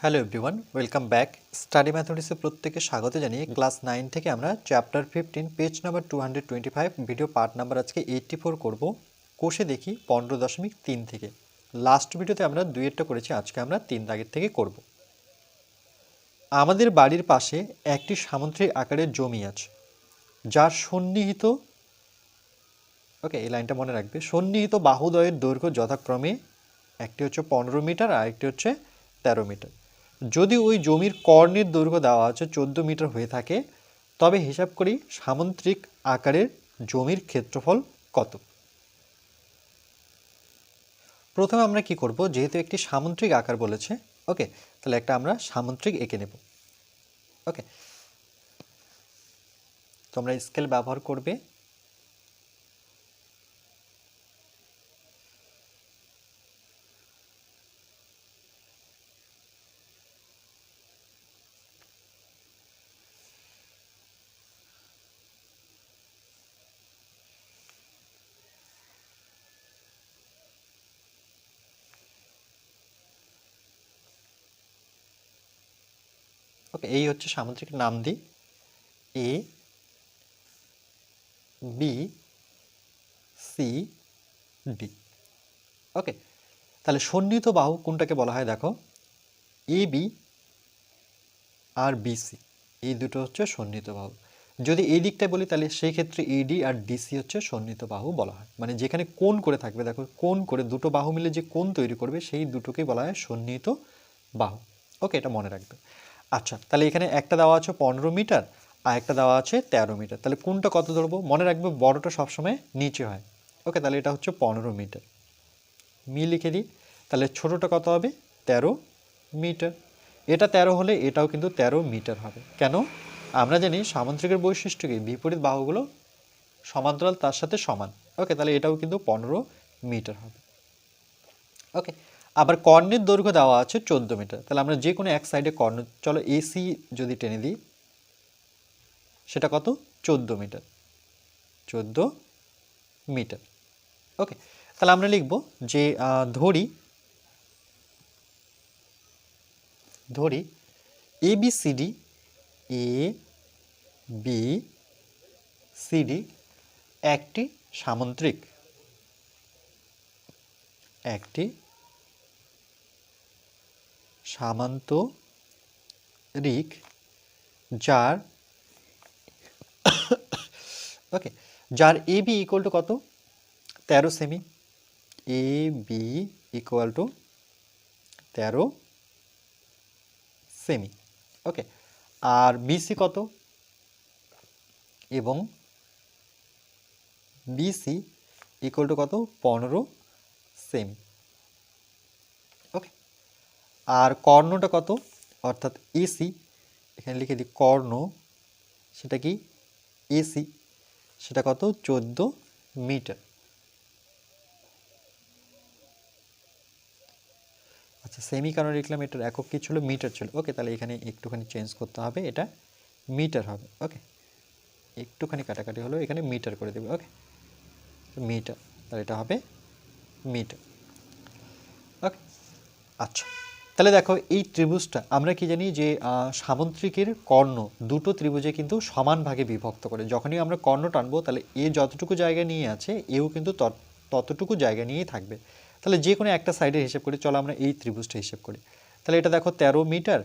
Hello everyone welcome back study ম্যাথমেটিক্সে প্রত্যেকে স্বাগত জানিয়ে ক্লাস নাইন থেকে আমরা chapter fifteen page number two hundred twenty five video part number আজকে এইটটি ফোর করব। কোষে দেখি পনেরো দশমিক তিন থেকে। লাস্ট ভিডিওতে আমরা দুইয়েরটা করেছি, আজকে আমরা তিন দাগের থেকে করব। আমাদের বাড়ির পাশে একটি সামুদ্রিক আকারের জমি আছে, যার সন্নিহিত ওকে এই লাইনটা মনে রাখবে, সন্নিহিত বাহুদয়ের দৈর্ঘ্য যথাক্রমে একটি হচ্ছে পনেরো মিটার আর একটি হচ্ছে তেরো মিটার। যদি ওই জমির কর্ণের দৈর্ঘ্য দেওয়া আছে চোদ্দ মিটার হয়ে থাকে, তবে হিসাব করি সামুদ্রিক আকারের জমির ক্ষেত্রফল কত? প্রথমে আমরা কি করব? যেহেতু একটি সামুদ্রিক আকার বলেছে, ওকে, তাহলে একটা আমরা সামুদ্রিক এঁকে নেব, ওকে। তোমরা স্কেল ব্যবহার করবে। ওকে, এই হচ্ছে সামুদ্রিক নাম দিই। A B C D okay, তাহলে সন্নিহিত বাহু কোনটাকে বলা হয় দেখো? এ বি আর বিসি এই দুটো হচ্ছে সন্নিহিত বাহু। যদি এই দিকটায় বলি তাহলে সেই ক্ষেত্রে এডি আর ডিসি হচ্ছে সন্নিহিত বাহু বলা হয়। মানে যেখানে কোন করে থাকবে, দেখো কোন করে দুটো বাহু মিলে যে কোন তৈরি করবে, সেই দুটোকেই বলা হয় সন্নিহিত বাহু। ওকে, এটা মনে রাখবে। আচ্ছা তাহলে এখানে একটা দেওয়া আছে পনেরো মিটার আর একটা দেওয়া আছে তেরো মিটার। তাহলে কোনটা কত ধরবো? মনে রাখবে বড়টা সবসময় নিচে হয়। ওকে তাহলে এটা হচ্ছে পনেরো মিটার। মি লিখে দিই। তাহলে ছোটোটা কত হবে? তেরো মিটার। এটা তেরো হলে এটাও কিন্তু তেরো মিটার হবে। কেন? আমরা জানি সামুদ্রিকের বৈশিষ্ট্য কি? বিপরীত বাহুগুলো সমান্তরাল, তার সাথে সমান। ওকে তাহলে এটাও কিন্তু পনেরো মিটার হবে। ওকে আবার কর্ণের দৈর্ঘ্য দেওয়া আছে চোদ্দ মিটার। তাহলে আমরা যে কোনো এক সাইডে কর্ণ, চলো এসি যদি টেনে দিই, সেটা কত? চোদ্দ মিটার। চোদ্দ মিটার। ওকে তাহলে আমরা লিখব যে ধরি ধরি A B C D A B C D একটি সামুদ্রিক একটি সামান্তরিক যার ওকে, যার এ বি ইকুয়াল টু কত? তেরো সেমি এ বি ইকুয়াল টু তেরো সেমি ওকে, আর বিসি কত? এবং বিসি ইকুয়াল টু কত? পনেরো সেমি আর কর্ণটা কত? অর্থাৎ এসি এখানে লিখে দিই কর্ণ। সেটা কি? এসি সেটা কত? চোদ্দ মিটার। আচ্ছা সেমি কারণ লিখলাম? এটার একক কি ছিল? মিটার ছিল। ওকে তাহলে এখানে একটুখানি চেঞ্জ করতে হবে। এটা মিটার হবে। ওকে একটুখানি কাটাকাটি হলো এখানে মিটার করে দেবে। Okay metre. তাহলে এটা হবে মিটার। ওকে আচ্ছা। তাহলে দেখো এই ত্রিভুজটা আমরা কি জানি যে আহ, সামুদ্রিকের কর্ণ দুটো ত্রিভুজে কিন্তু সমান ভাগে বিভক্ত করে। যখনই আমরা কর্ণ টানবো তাহলে এ যতটুকু জায়গা নিয়ে আছে এও কিন্তু তত- ততটুকু জায়গা নিয়েই থাকবে। তাহলে যে কোনো একটা সাইডের হিসেব করি চলো আমরা এই ত্রিভুজটা হিসেব করি। তাহলে এটা দেখো তেরো মিটার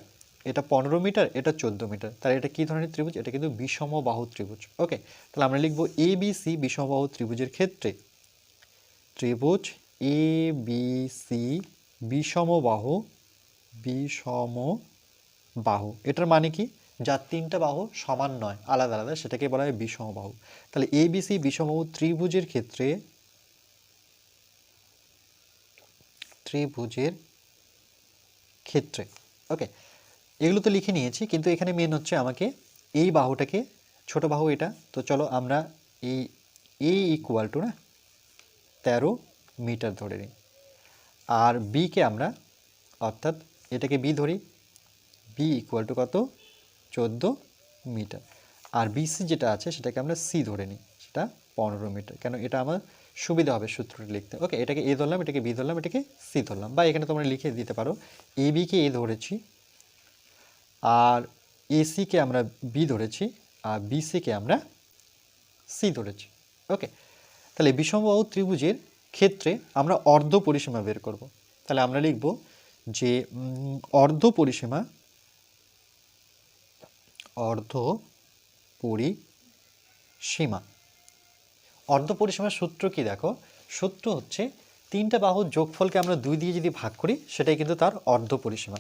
এটা পনেরো মিটার এটা চোদ্দ মিটার। তাহলে এটা কী ধরনের ত্রিভুজ? এটা কিন্তু বিষমবাহু ত্রিভুজ ওকে তাহলে আমরা লিখব এ বি সি বিষমবাহু ত্রিভুজের ক্ষেত্রে ত্রিভুজ এ বি সি বিষমবাহু বিষম বাহু। এটার মানে কি? যার তিনটা বাহু সমান নয়, আলাদা আলাদা সেটাকে বলা হয় বিষমবাহু তাহলে এ বি সি বিষমবাহু ত্রিভুজের ক্ষেত্রে ত্রিভুজের ক্ষেত্রে। ওকে এগুলো তো লিখে নিয়েছি, কিন্তু এখানে মেন হচ্ছে আমাকে এই বাহুটাকে, ছোট বাহু এটা। তো চলো আমরা এই এ ইকুয়াল টু না, তেরো মিটার ধরে নিই। আর বিকে আমরা অর্থাৎ এটাকে বি ধরি। বি ইকুয়াল টু কত? চোদ্দ মিটার। আর বিসি যেটা আছে, সেটাকে আমরা সি ধরে নিই। সেটা পনেরো মিটার। কেন এটা আমার সুবিধা হবে সূত্রটি লিখতে। ওকে এটাকে এ ধরলাম, এটাকে বি ধরলাম, এটাকে সি ধরলাম। বা এখানে তোমরা লিখে দিতে পারো এ বিকে এ ধরেছি, আর এসিকে আমরা বি ধরেছি, আর বিসিকে আমরা সি ধরেছি। ওকে তাহলে বিষমবাহু ত্রিভুজের ক্ষেত্রে আমরা অর্ধ পরিসীমা বের করব। তাহলে আমরা লিখব যে অর্ধ পরিসীমা অর্ধ পরিসীমা। অর্ধ পরিসীমার সূত্র কি দেখো? সূত্র হচ্ছে তিনটা বাহুর যোগফলকে আমরা দুই দিয়ে যদি ভাগ করি, সেটাই কিন্তু তার অর্ধ পরিসীমা।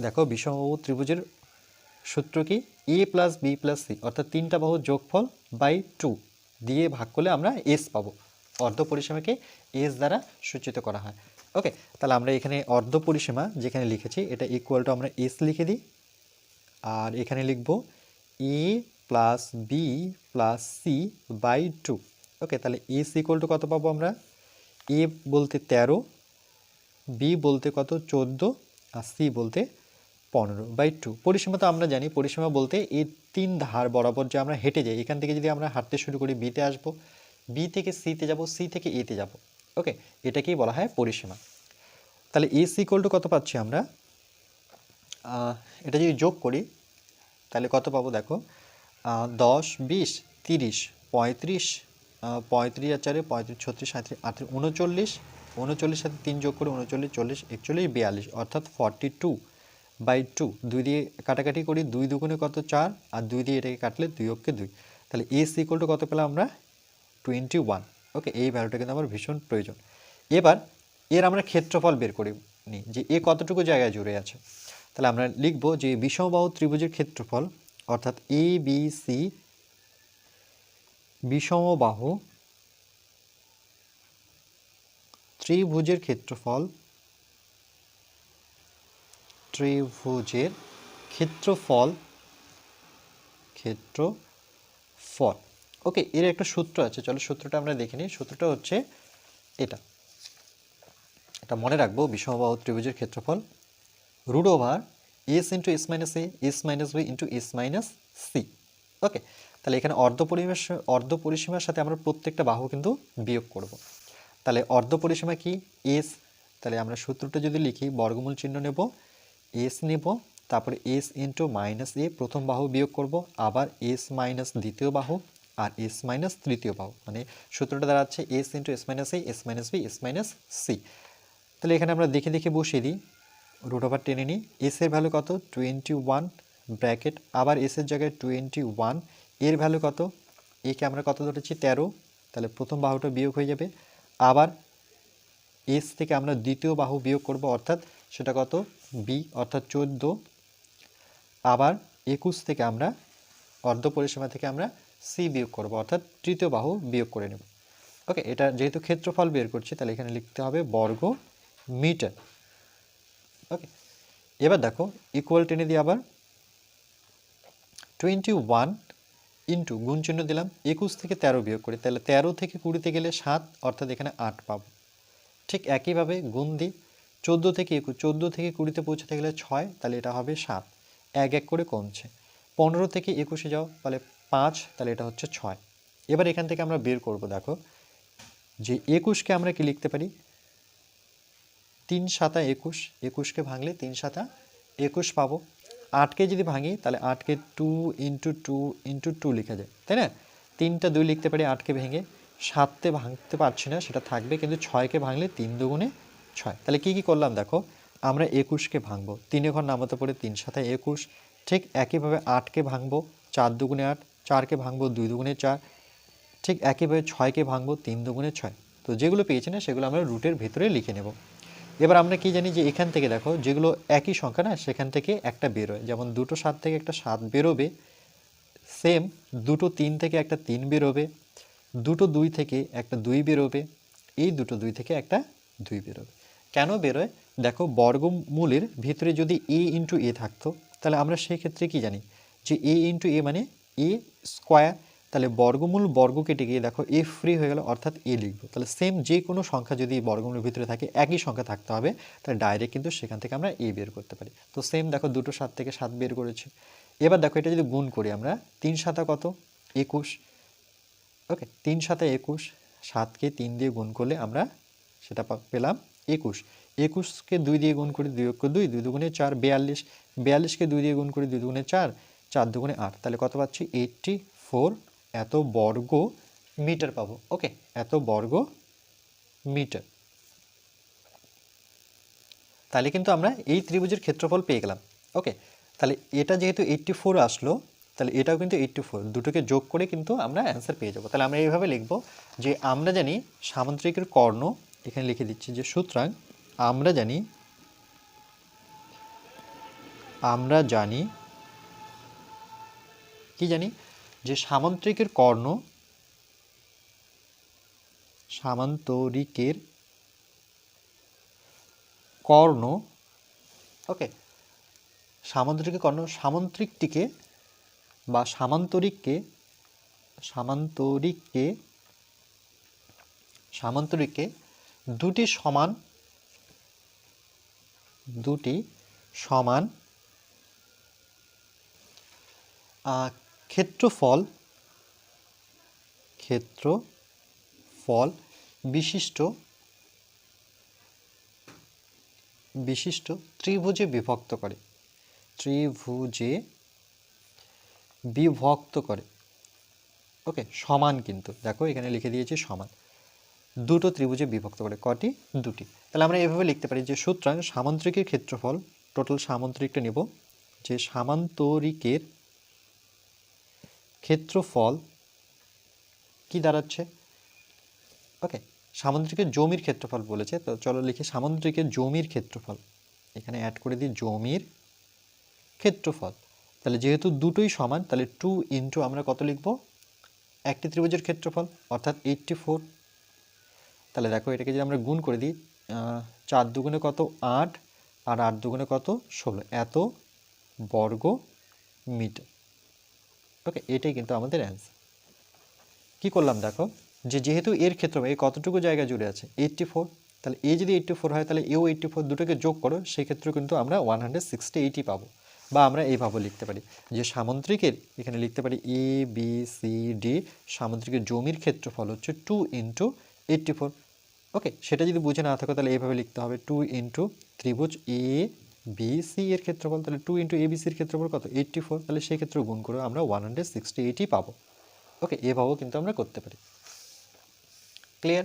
দেখো, বিষমবাহু ত্রিভুজের সূত্র কি? A plus B plus C অর্থাৎ তিনটা বাহুর যোগফল বাই টু দিয়ে ভাগ করলে আমরা এস পাবো। অর্ধ পরিসীমাকে এস দ্বারা সূচিত করা হয়। ওকে তাহলে আমরা এখানে অর্ধ পরিসীমা যেখানে লিখেছি, এটা ইকুয়াল আমরা এস লিখে দিই, আর এখানে লিখব A plus B plus C by two okay তাহলে এস ইকুয়াল টু কত পাবো আমরা? এ বলতে তেরো বি বলতে কত চোদ্দ, আর সি বলতে পনেরো বাই টু পরিসীমা তো আমরা জানি, পরিসীমা বলতে এই তিন ধার বরাবর যে আমরা হেঁটে যাই, এখান থেকে যদি আমরা হাঁটতে শুরু করি বিতে আসব বি থেকে সিতে যাব সি থেকে এতে যাব। ওকে এটাকেই বলা হয় পরিসীমা। তাহলে এস ইকুয়াল টু কত পাচ্ছি আমরা? এটা যদি যোগ করি, তাহলে কত পাবো দেখো? দশ, বিশ, তিরিশ, পঁয়ত্রিশ পঁয়ত্রিশ আর চারে পঁয়ত্রিশ, ছত্রিশ সাঁত্রিশ আটত্রিশ, উনচল্লিশ উনচল্লিশ সাথে তিন যোগ করে উনচল্লিশ, চল্লিশ, একচল্লিশ, বিয়াল্লিশ, অর্থাৎ ফর্টি টু বাই টু দুই দিয়ে কাটাকাটি করি, দুই দুগুণে কত চার? আর দুই দিয়ে এটাকে কাটলে দুই অক্ষে দুই। তাহলে এস ইকুয়াল টু কত পেলাম আমরা? টোয়েন্টি ওয়ান ওকে এই ভ্যালুটা কিন্তু আমার ভীষণ প্রয়োজন। এবার এর আমরা ক্ষেত্রফল বের করে নিই, যে এ কতটুকু জায়গায় জুড়ে আছে। তাহলে আমরা লিখব যে বিষমবাহু ত্রিভুজের ক্ষেত্রফল, অর্থাৎ এ বি সি বিষমবাহু ত্রিভুজের ক্ষেত্রফল ত্রিভুজের ক্ষেত্রফল ক্ষেত্রফল ওকে, এর একটা সূত্র আছে, চলো সূত্রটা আমরা দেখে নিই। সূত্রটা হচ্ছে এটা। এটা মনে রাখব, বিষমবাহু ত্রিভুজের ক্ষেত্রফল। Root over S into S minus A, S minus B into S minus C. Okay, তাহলে এখানে অর্ধ পরিমেশ অর্ধ পরিসীমার সাথে আমরা প্রত্যেকটা বাহু কিন্তু বিয়োগ করব। তাহলে অর্ধ পরিসীমা কি? এস, তাহলে আমরা সূত্রটা যদি লিখি, বর্গমূল চিহ্ন নেব, এস নেব, তারপরে এস ইন্টু মাইনাস এ প্রথম বাহু বিয়োগ করব, আবার এস মাইনাস দ্বিতীয় বাহু আর এস মাইনাস তৃতীয় বাহু মানে সূত্রটা দাঁড়াচ্ছে S into S minus A S minus B S minus C তাহলে এখানে আমরা দেখে দেখে বসিয়ে দিই। রুট ওভার টেনে নিই। এস এর ভ্যালু কত? টোয়েন্টি ওয়ান ব্র্যাকেট আবার এস এর জায়গায় টোয়েন্টি ওয়ানের ভ্যালু কত? একে আমরা কত ধরেছি? তেরো। তাহলে প্রথম বাহুটা বিয়োগ হয়ে যাবে। আবার এস থেকে আমরা দ্বিতীয় বাহু বিয়োগ করব, অর্থাৎ সেটা কত? বি অর্থাৎ চোদ্দ। আবার একুশ থেকে আমরা অর্ধ পরিসীমা থেকে আমরা সি বিয়োগ করব, অর্থাৎ তৃতীয় বাহু বিয়োগ করে নেব। ওকে, এটা যেহেতু ক্ষেত্রফল বের করছি, তাহলে এখানে লিখতে হবে বর্গ মিটার। ওকে, এবার দেখো ইকুয়াল টেনে দিই আবার টোয়েন্টি ওয়ান ইন্টু গুণ চিহ্ন দিলাম, একুশ থেকে তেরো বিয়োগ করি, তাহলে তেরো থেকে কুড়িতে গেলে সাত, অর্থাৎ এখানে আট পাবো। ঠিক একইভাবে গুণ দিই, চোদ্দ থেকে একুশ, চোদ্দ থেকে কুড়িতে পৌঁছাতে গেলে ছয়, তাহলে এটা হবে সাত। এক এক করে কমছে। পনেরো থেকে একুশে যাও, তাহলে পাঁচ, তাহলে এটা হচ্ছে ছয়। এবার এখান থেকে আমরা বের করব, দেখো। যে একুশকে আমরা কি লিখতে পারি? তিন সাতা একুশ, একুশকে ভাঙলে তিন সাতা একুশ পাবো। আটকে যদি ভাঙি, তাহলে আটকে two into two into two লেখা যায়, তাই না? তিনটা দুই লিখতে পারি, আটকে ভেঙে। সাততে ভাঙতে পারছি না, সেটা থাকবে কিন্তু ছয়কে ভাঙলে তিন দুগুণে ছয়। তাহলে কি কি করলাম, দেখো? আমরা একুশকে ভাঙবো। তিনে ঘর নামাতে পড়ে তিন সাথে একুশ। ঠিক একইভাবে আটকে ভাঙবো, চার দুগুণে আট। চারকে ভাঙবো দুই দুগুণে চার, ঠিক একইভাবে ছয়কে ভাঙবো তিন দুগুণে ছয়। তো যেগুলো পেয়েছি না, সেগুলো আমরা রুটের ভিতরে লিখে নেব। এবার আমরা কি জানি যে এখান থেকে দেখো, যেগুলো একই সংখ্যা না, সেখান থেকে একটা বেরোয়। যেমন দুটো সাত থেকে একটা সাত বেরোবে সেম দুটো তিন থেকে একটা তিন বেরোবে, দুটো দুই থেকে একটা দুই বেরোবে, এই দুটো দুই থেকে একটা দুই বেরোবে। কেন বেরোয়? দেখো, বর্গমূলের ভিতরে যদি এ ইন্টু এ থাকতো, তাহলে আমরা সেই ক্ষেত্রে কি জানি? যে এ ইন্টু এ মানে এ স্কোয়ার, তাহলে বর্গমূল বর্গ কেটে গিয়ে দেখো এ ফ্রি হয়ে গেল, অর্থাৎ এ লিখব। তাহলে সেম যে কোনো সংখ্যা যদি বর্গমূলের ভিতরে থাকে, একই সংখ্যা থাকতে হবে, তাহলে ডাইরেক্ট কিন্তু সেখান থেকে আমরা এ বের করতে পারি। তো সেম দেখো দুটো সাত থেকে সাত বের করেছি। এবার দেখো এটা যদি গুণ করি আমরা, তিন সাতা কত? একুশ। ওকে, তিন সাথে একুশ, সাতকে তিন দিয়ে গুণ করলে আমরা সেটা পেলাম একুশ। একুশকে দুই দিয়ে গুণ করি, দুই অক্ষ দুই দুই দুগুণে চার, বিয়াল্লিশ। বিয়াল্লিশকে দুই দিয়ে গুণ করি, দুই দুগুণে চার। চার দুগুণে আট, তাহলে কত পাচ্ছি? এইটটি ফোর এত বর্গ মিটার পাবো। ওকে এত বর্গ মিটার। তাহলে কিন্তু আমরা এই ত্রিভুজের ক্ষেত্রফল পেয়ে গেলাম। ওকে তাহলে এটা যেহেতু এইট্টি ফোর আসলো, তাহলে এটাও কিন্তু এইট্টি ফোর দুটোকে যোগ করে কিন্তু আমরা অ্যান্সার পেয়ে যাব। তাহলে আমরা এইভাবে লিখব যে আমরা জানি সামান্তরিকের কর্ণ, এখানে লিখে দিচ্ছি যে সুতরাং আমরা জানি আমরা জানি কি জানি? যে সামান্তরিকের কর্ণ সামান্তরিকের কর্ণ, ওকে, সামান্তরিকের কর্ণ, সামান্তরিকটিকে বা সামান্তরিককে সামান্তরিককে সামান্তরিককে দুটি সমান দুটি সমান ক্ষেত্রফল ক্ষেত্রফল বিশিষ্ট বিশিষ্ট ত্রিভুজে বিভক্ত করে। ত্রিভুজে বিভক্ত করে। ওকে, সমান কিন্তু। দেখো, এখানে লিখে দিয়েছি সমান। দুটো ত্রিভুজে বিভক্ত করে, কটি? দুটি। তাহলে আমরা এভাবে লিখতে পারি যে, সুতরাং সামান্তরিকের ক্ষেত্রফল টোটাল সামান্তরিকটা নেব। যে সামান্তরিকের ক্ষেত্রফল কি দাঁড়াচ্ছে? ওকে সামান্তরিকের জমির ক্ষেত্রফল বলেছে, তো চলো লিখি সামান্তরিকের জমির ক্ষেত্রফল। এখানে অ্যাড করে দিই জমির ক্ষেত্রফল। তাহলে যেহেতু দুটোই সমান, তাহলে টু ইন্টু আমরা কত লিখব? একটি ত্রিভুজের ক্ষেত্রফল, অর্থাৎ এইটটি ফোর তাহলে দেখো এটাকে যদি আমরা গুণ করে দিই চার দুগুণে কত? আট। আর আট দুগুণে কত? ষোলো। এত বর্গ মিটার। ওকে এটাই কিন্তু আমাদের অ্যান্সার কি করলাম দেখো? যে যেহেতু এর ক্ষেত্র এই কতটুকু জায়গা জুড়ে আছে? এইটটি ফোর তাহলে এ যদি এইটটি ফোর হয়, তাহলে এও এইটটি ফোর দুটোকে যোগ করো সেক্ষেত্রে কিন্তু আমরা ওয়ান হান্ড্রেড সিক্সটি এইটই পাবো। বা আমরা এইভাবে লিখতে পারি। যে সামুদ্রিকের, এখানে লিখতে পারি এ বি সি ডি সামুদ্রিকের জমির ক্ষেত্রফল হচ্ছে two into eighty four okay সেটা যদি বুঝে না থাকো, তাহলে এইভাবে লিখতে হবে টু ইন্টু ত্রিভুজ এ বি সি এর ক্ষেত্রফল তাহলে টু ইন্টু এ বি সির ক্ষেত্রফল কত? এইটটি ফোর তাহলে সেই ক্ষেত্রে গুণ করে আমরা ওয়ান হান্ড্রেড সিক্সটি এইটই পাবো। ওকে এভাবেও কিন্তু আমরা করতে পারি। ক্লিয়ার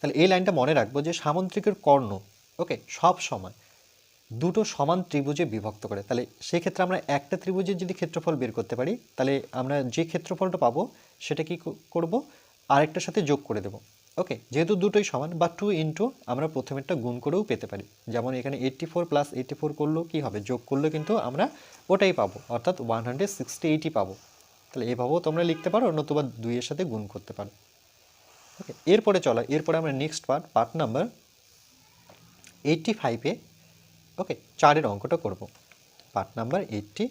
তাহলে এই লাইনটা মনে রাখব যে সামন্ত্রিকের কর্ণ ওকে সব সময় দুটো সমান ত্রিভুজে বিভক্ত করে। তাহলে সেক্ষেত্রে আমরা একটা ত্রিভুজের যদি ক্ষেত্রফল বের করতে পারি, তাহলে আমরা যে ক্ষেত্রফলটা পাবো সেটা ক- করব? আরেকটার সাথে যোগ করে দেব। ওকে যেহেতু দুটোই সমান বা টু ইন্টু আমরা প্রথমেরটা গুণ করেও পেতে পারি। যেমন এখানে eighty four plus eighty four করলেও কী হবে? যোগ করলেও কিন্তু আমরা ওটাই পাবো, অর্থাৎ ওয়ান হান্ড্রেড সিক্সটি এইটই পাবো। তাহলে এভাবেও তোমরা লিখতে পারো নতুবা দুইয়ের সাথে গুণ করতে পারো। ওকে এরপরে চলো, এরপরে আমরা next part part number eighty ফাইভে ওকে চারের অঙ্কটা করব। Part number eighty